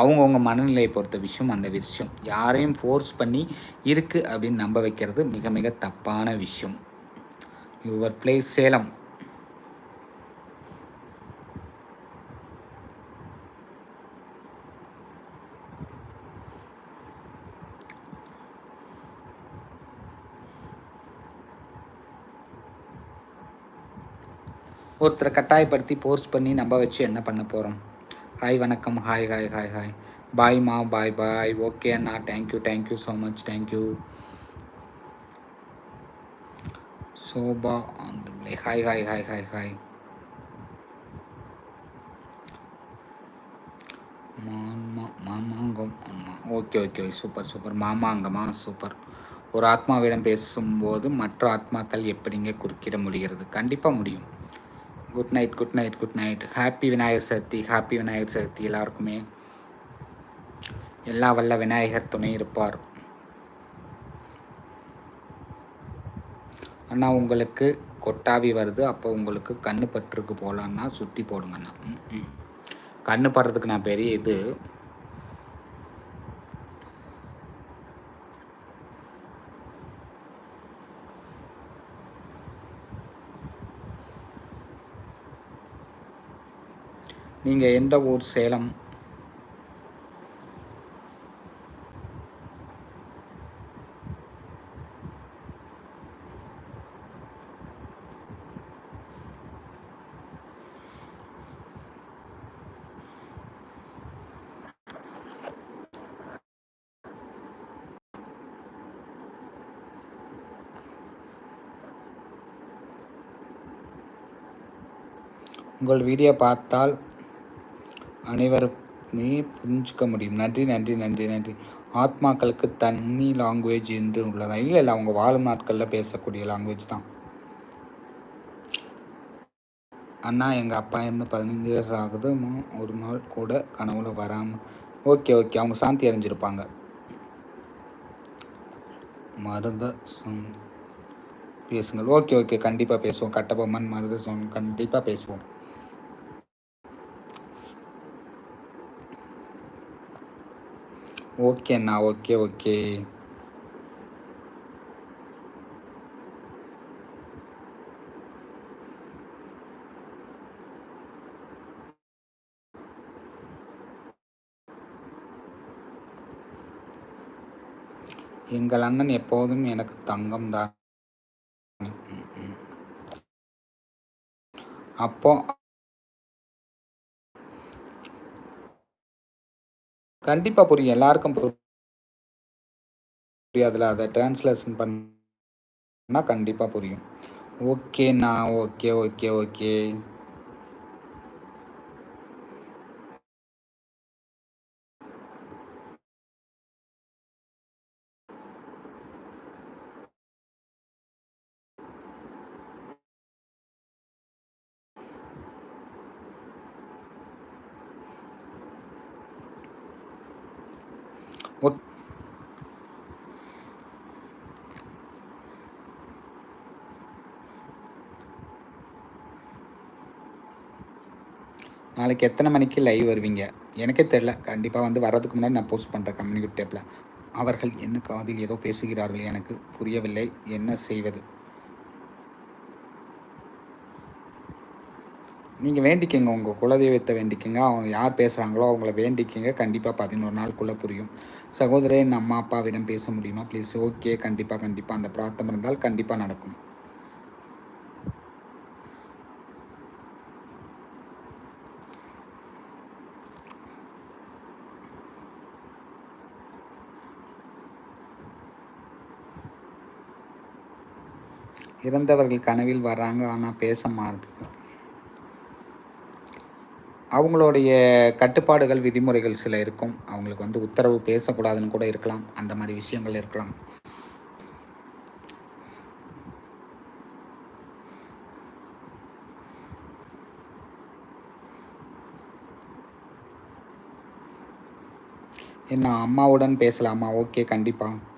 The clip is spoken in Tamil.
அவங்கவுங்க மனநிலையை பொறுத்த விஷயம் அந்த விஷயம். யாரையும் ஃபோர்ஸ் பண்ணி இருக்குது அப்படின்னு நம்ப வைக்கிறது மிக மிக தப்பான விஷயம். Your place Salem. ஒருத்தரை கட்டாயப்படுத்தி போர்ஸ் பண்ணி நம்ப வச்சு என்ன பண்ண போகிறோம் ஹாய் வணக்கம். ஹாய் ஹாய் ஹாய் ஹாய் பாய்மா bye bye okay Anna. Thank you thank you so much thank you Shobha hi hi hi hi hi மாமா மாமாங்கம் அம்மா ஓகே ஓகே சூப்பர் சூப்பர் மாமாங்கம்மா சூப்பர் ஒரு ஆத்மாவிடம் பேசும்போது மற்ற ஆத்மாக்கள் எப்படிங்க குறுக்கிட முடிகிறது? கண்டிப்பாக முடியும். Good night good night good night happy Vinayakar Chaturthi happy Vinayakar Chaturthi எல்லாருக்குமே. எல்லா வல்ல விநாயகர் துணை இருப்பார். அண்ணா உங்களுக்கு கொட்டாவி வருது. அப்போ உங்களுக்கு கண்ணு பற்றுக்கு போகலான்னா சுற்றி போடுங்கண்ணா. கண்ணு படுறதுக்கு நான் பெரிய இது நீங்கள் எந்த ஊர் சேலம்? உங்கள் வீடியோ பார்த்தால் அனைவருமே புரிஞ்சுக்க முடியும். நன்றி நன்றி நன்றி நன்றி. ஆத்மாக்களுக்கு தண்ணி லாங்குவேஜ் என்று உள்ளதா? இல்லை இல்லை அவங்க வாழும் நாட்களில் பேசக்கூடிய லாங்குவேஜ் தான். அண்ணா எங்கள் அப்பா இருந்து பதினஞ்சு வருஷம் ஆகுது. ஒரு நாள் கூட கனவுல வராமல் ஓகே ஓகே அவங்க சாந்தி அடைஞ்சிருப்பாங்க. மருத சொன் பேசுங்கள். ஓகே ஓகே கண்டிப்பாக பேசுவோம். கட்டபொம்மன் மருத சொன் கண்டிப்பாக பேசுவோம். ஓகே அண்ணா ஓகே ஓகே எங்கள் அண்ணன் எப்போதும் எனக்கு தங்கம் தான். அப்போ கண்டிப்பாக புரியும். எல்லாருக்கும் புரியாதுல அதை டிரான்ஸ்லேஷன் பண்ணால் கண்டிப்பாக புரியும். ஓகேண்ணா ஓகே ஓகே ஓகே. நாளைக்கு எத்தனை மணிக்கு லைவ் வருவீங்க? எனக்கே தெரில கண்டிப்பாக வந்து வர்றதுக்கு முன்னாடி நான் போஸ்ட் பண்ணுறேன் கம்யூனிட்டி டேப்பில் அவர்கள் என்ன காதில் ஏதோ பேசுகிறார்கள் எனக்கு புரியவில்லை. என்ன செய்வது? நீங்கள் வேண்டிக்கங்க. உங்கள் குலதெய்வத்தை வேண்டிக்கங்க. அவங்க யார் பேசுகிறாங்களோ அவங்கள வேண்டிக்கங்க. கண்டிப்பாக பதினோரு நாளுக்குள்ளே புரியும். சகோதரே என் அம்மா அப்பாவிடம் பேச முடியுமா? ப்ளீஸ் ஓகே கண்டிப்பாக கண்டிப்பாக அந்த பிரார்த்தம் இருந்தால் கண்டிப்பாக நடக்கும். இறந்தவர்கள் கனவில் வர்றாங்க ஆனால் பேச மாட்டாங்க அவங்களுடைய கட்டுப்பாடுகள் விதிமுறைகள் சில இருக்கும். அவங்களுக்கு வந்து உத்தரவு பேசக்கூடாதுன்னு கூட இருக்கலாம். அந்த மாதிரி விஷயங்கள் இருக்கலாம். என்ன அம்மாவுடன் பேசலாமா? ஓகே கண்டிப்பாக